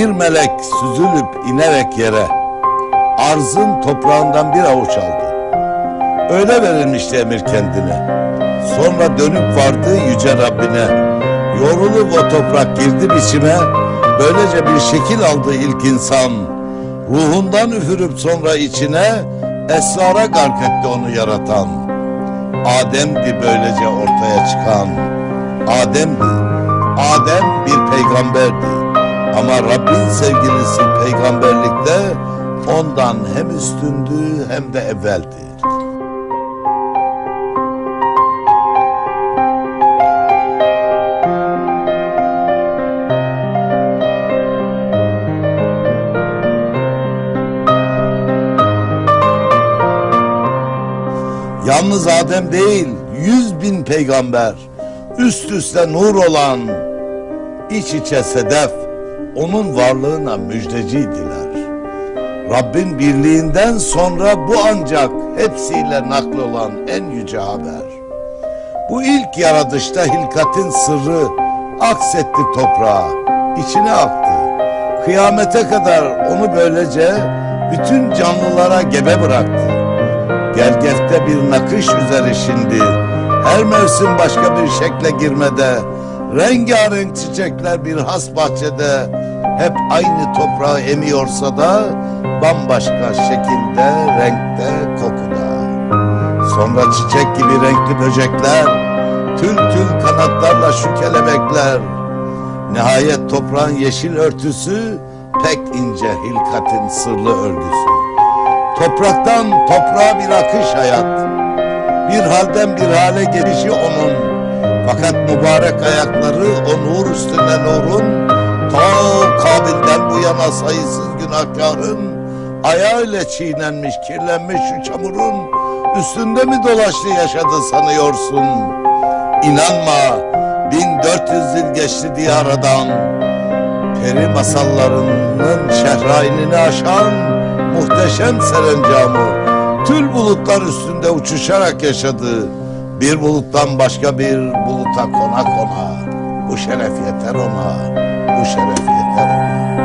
Bir melek süzülüp inerek yere arzın toprağından bir avuç aldı. Öyle verilmişti emir kendine. Sonra dönüp vardı yüce Rabbine. Yorulup o toprak girdi biçime. Böylece bir şekil aldı ilk insan. Ruhundan üfürüp sonra içine esrara gark etti onu yaratan. Adem'di böylece ortaya çıkan. Adem'di. Adem bir peygamberdi. Ama Rabbin sevgilisi peygamberlikte ondan hem üstündü hem de evveldi. Yalnız Adem değil, yüz bin peygamber, üst üste nur olan, iç içe sedef, onun varlığına müjdeciydiler. Rabbin birliğinden sonra bu ancak hepsiyle nakl olan en yüce haber. Bu ilk yaratışta hilkatin sırrı aksetti toprağa, içine aktı. Kıyamete kadar onu böylece bütün canlılara gebe bıraktı. Gergefte bir nakış üzeri şimdi. Her mevsim başka bir şekle girmede. Rengarenk çiçekler bir has bahçede. Hep aynı toprağı emiyorsa da bambaşka şekilde, renkte, kokuda. Sonra çiçek gibi renkli böcekler, tül tül kanatlarla şu kelebekler. Nihayet toprağın yeşil örtüsü pek ince hilkatin sırlı örgüsü. Topraktan toprağa bir akış hayat. Bir halden bir hale gelişi onun. Fakat mübarek ayakları o nur üstüne nurun. Ta Kabil'den bu yana sayısız günahkarın ayağıyla çiğnenmiş, kirlenmiş şu çamurun üstünde mi dolaştı yaşadı sanıyorsun? İnanma, 1400 yıl geçti diye aradan. Peri masallarının şehrainini aşan muhteşem serencamı tül bulutlar üstünde uçuşarak yaşadı. Bir buluttan başka bir buluta kona kona. Bu şeref yeter ona, bu şeref yeter ona.